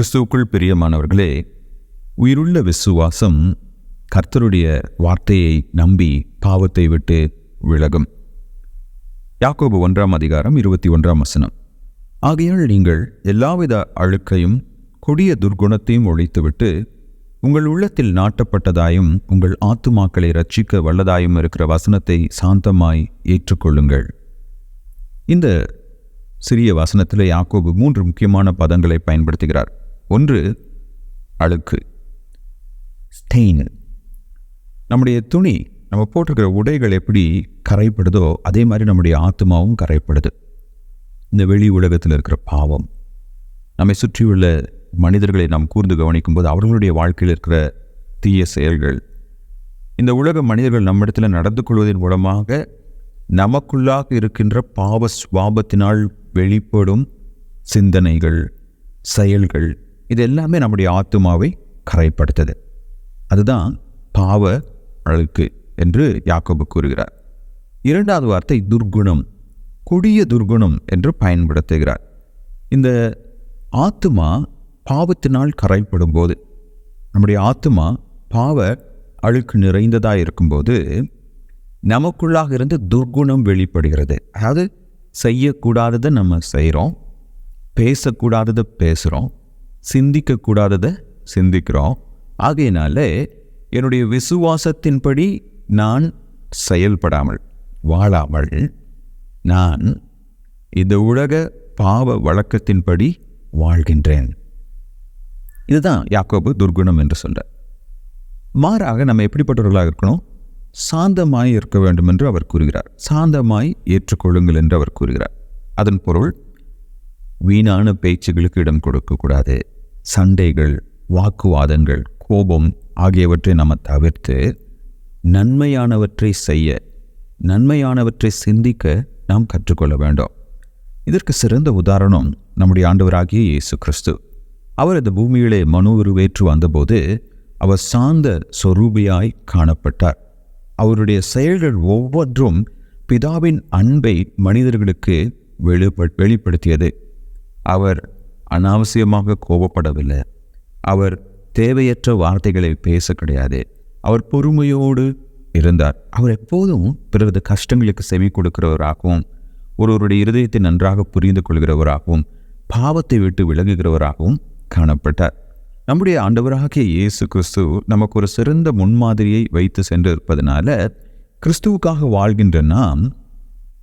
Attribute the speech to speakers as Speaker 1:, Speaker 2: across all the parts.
Speaker 1: கிறிஸ்துவுக்குள் பிரியமானவர்களே உயிருள்ள விசுவாசம் கர்த்தருடைய வார்த்தையை நம்பி பாவத்தை விட்டு விலகும். யாக்கோபு ஒன்றாம் அதிகாரம் இருபத்தி ஒன்றாம் வசனம். ஆகையால் நீங்கள் எல்லாவித அழுக்கையும் கொடிய துர்குணத்தையும் ஒழித்துவிட்டு உங்கள் உள்ளத்தில் நாட்டப்பட்டதாயும் உங்கள் ஆத்துமாக்களை ரட்சிக்க வல்லதாயும் இருக்கிற வசனத்தை சாந்தமாய் ஏற்றுக்கொள்ளுங்கள். இந்த சிறிய வசனத்தில் யாக்கோபு மூன்று முக்கியமான பதங்களை பயன்படுத்துகிறார். ஒன்று அழுக்கு. ஸ்டெயின் நம்முடைய துணி நம்ம போட்டிருக்கிற உடைகள் எப்படி கரைப்படுதோ அதே மாதிரி நம்முடைய ஆத்மாவும் கரைப்படுது. இந்த வெளி உலகத்தில் இருக்கிற பாவம். நம்மை சுற்றியுள்ள மனிதர்களை நாம் கூர்ந்து கவனிக்கும் போது அவர்களுடைய வாழ்க்கையில் இருக்கிற தீய செயல்கள். இந்த உலக மனிதர்கள் நம்மிடத்தில் நடந்து கொள்வதன் மூலமாக நமக்குள்ளாக இருக்கின்ற பாவ சுவாபத்தினால் வெளிப்படும் சிந்தனைகள் செயல்கள் இது எல்லாமே நம்முடைய ஆத்மாவை கரைப்படுத்துது. அதுதான் பாவ அழுக்கு என்று யாக்கோபு கூறுகிறார். இரண்டாவது வார்த்தை துர்குணம் கொடிய துர்குணம் என்று பயன்படுத்துகிறார். இந்த ஆத்மா பாவத்தினால் கரைப்படும் போது நம்முடைய ஆத்மா பாவ அழுக்கு நிறைந்ததாக இருக்கும்போது நமக்குள்ளாக இருந்து துர்குணம் வெளிப்படுகிறது. அதாவது செய்யக்கூடாததை நம்ம செய்கிறோம் பேசக்கூடாததை பேசுகிறோம் சிந்திக்கக்கூடாததை சிந்திக்கிறோம். ஆகையினால என்னுடைய விசுவாசத்தின்படி நான் செயல்படாமல் வாழாமல் நான் இந்த உலக பாவ வழக்கத்தின்படி வாழ்கின்றேன். இதுதான் யாக்கோபு துர்குணம் என்று சொல்ற மாறாக நம்ம எப்படிப்பட்டவர்களாக இருக்கணும்? சாந்தமாய் இருக்க வேண்டும் என்று அவர் கூறுகிறார். சாந்தமாய் ஏற்றுக்கொள்ளுங்கள் என்று அவர் கூறுகிறார். அதன் பொருள் வீணான பேச்சுகளுக்கு இடம் கொடுக்கக்கூடாது. சண்டைகள் வாக்குவாதங்கள் கோபம் ஆகியவற்றை நம்ம தவிர்த்து நன்மையானவற்றை செய்ய நன்மையானவற்றை சிந்திக்க நாம் கற்றுக்கொள்ள வேண்டும். இதற்கு சிறந்த உதாரணம் நம்முடைய ஆண்டவராகிய இயேசு கிறிஸ்து. அவர் இந்த பூமியிலே மனு உருவேற்று வந்தபோது அவர் சார்ந்த சொரூபியாய் காணப்பட்டார். அவருடைய செயல்கள் ஒவ்வொன்றும் பிதாவின் அன்பை மனிதர்களுக்கு வெளிப்படுத்தியது. அவர் அனாவசியமாக கோபப்படவில்லை. அவர் தேவையற்ற வார்த்தைகளை பேச கிடையாது. அவர் பொறுமையோடு இருந்தார். அவர் எப்போதும் பிறரது கஷ்டங்களுக்கு செவி கொடுக்கிறவராகவும் ஒருவருடைய இருதயத்தை நன்றாக புரிந்து கொள்கிறவராகவும் பாவத்தை விட்டு விலகுகிறவராகவும் காணப்பட்டார். நம்முடைய ஆண்டவராகிய இயேசு கிறிஸ்து நமக்கு ஒரு சிறந்த முன்மாதிரியை வைத்து சென்று இருப்பதனால கிறிஸ்துவுக்காக வாழ்கின்ற நாம்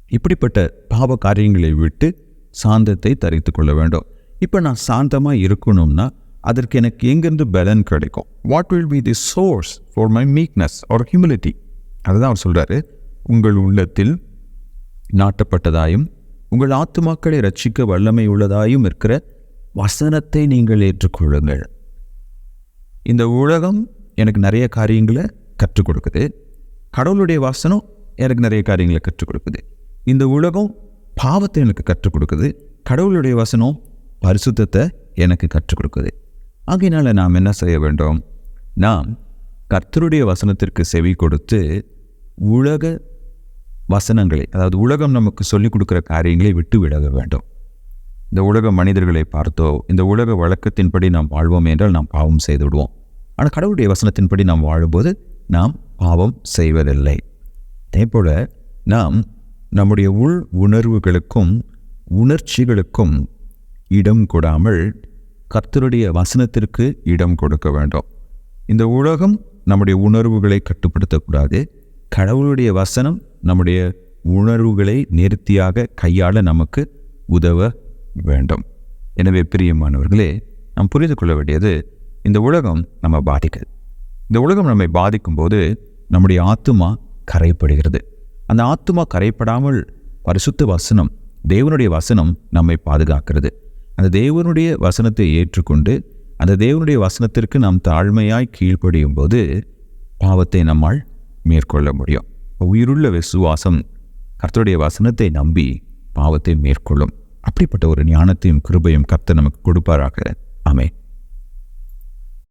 Speaker 1: இப்படிப்பட்ட பாவ காரியங்களை விட்டு சாந்தத்தை தரித்து கொள்ள வேண்டும். இப்போ நான் சாந்தமாக இருக்கணும்னா அதற்கு எனக்கு எங்கேருந்து பலன் கிடைக்கும்? What will be the source for my meekness or humility அதுதான் அவர் சொல்கிறாரு உங்கள் உள்ளத்தில் நாட்டப்பட்டதாயும் உங்கள் ஆத்துமாக்களை ரட்சிக்க வல்லமை உள்ளதாயும் இருக்கிற வசனத்தை நீங்கள் ஏற்றுக்கொள்ளுங்கள். இந்த உலகம் எனக்கு நிறைய காரியங்களை கற்றுக் கொடுக்குது. கடவுளுடைய வசனம் எனக்கு நிறைய காரியங்களை கற்றுக் கொடுக்குது. இந்த உலகம் பாவத்தை எனக்கு கற்றுக் கொடுக்குது. கடவுளுடைய வசனம் பரிசுத்தத்தை எனக்கு கற்றுக் கொடுக்குது. ஆகையினால் நாம் என்ன செய்ய வேண்டும்? நாம் கர்த்தருடைய வசனத்திற்கு செவி கொடுத்து உலக வசனங்களை அதாவது உலகம் நமக்கு சொல்லிக் கொடுக்குற காரியங்களை விட்டு விலக வேண்டும். இந்த உலக மனிதர்களை பார்த்தோ இந்த உலக வழக்கத்தின்படி நாம் வாழ்வோம் என்றால் நாம் பாவம் செய்து விடுவோம் ஆனால் கடவுளுடைய வசனத்தின்படி நாம் வாழும்போது நாம் பாவம் செய்வதில்லை. அதே போல் நாம் நம்முடைய உள் உணர்வுகளுக்கும் உணர்ச்சிகளுக்கும் இடம் கொடாமல் கர்த்தருடைய வசனத்திற்கு இடம் கொடுக்க வேண்டும். இந்த உலகம் நம்முடைய உணர்வுகளை கட்டுப்படுத்தக்கூடாது. கடவுளுடைய வசனம் நம்முடைய உணர்வுகளை நேர்த்தியாக கையாள நமக்கு உதவ வேண்டும். எனவே பிரியமானவர்களே நாம் புரிந்து கொள்ள வேண்டியது இந்த உலகம் நம்ம பாதிக்குது. இந்த உலகம் நம்மை பாதிக்கும் போது நம்முடைய ஆத்துமா கரைப்படுகிறது அந்த ஆத்துமா கரைப்படாமல் பரிசுத்த வசனம் தேவனுடைய வசனம் நம்மை பாதுகாக்கிறது. அந்த தேவனுடைய வசனத்தை ஏற்றுக்கொண்டு அந்த தேவனுடைய வசனத்திற்கு நாம் தாழ்மையாய் கீழ்ப்படியும் போது பாவத்தை நம்மால் மேற்கொள்ள முடியும். உயிருள்ள விசுவாசம் கர்த்தருடைய வசனத்தை நம்பி பாவத்தை மேற்கொள்ளும். அப்படிப்பட்ட ஒரு ஞானத்தையும் கிருபையும் கர்த்தர் நமக்கு கொடுப்பாராக. ஆமே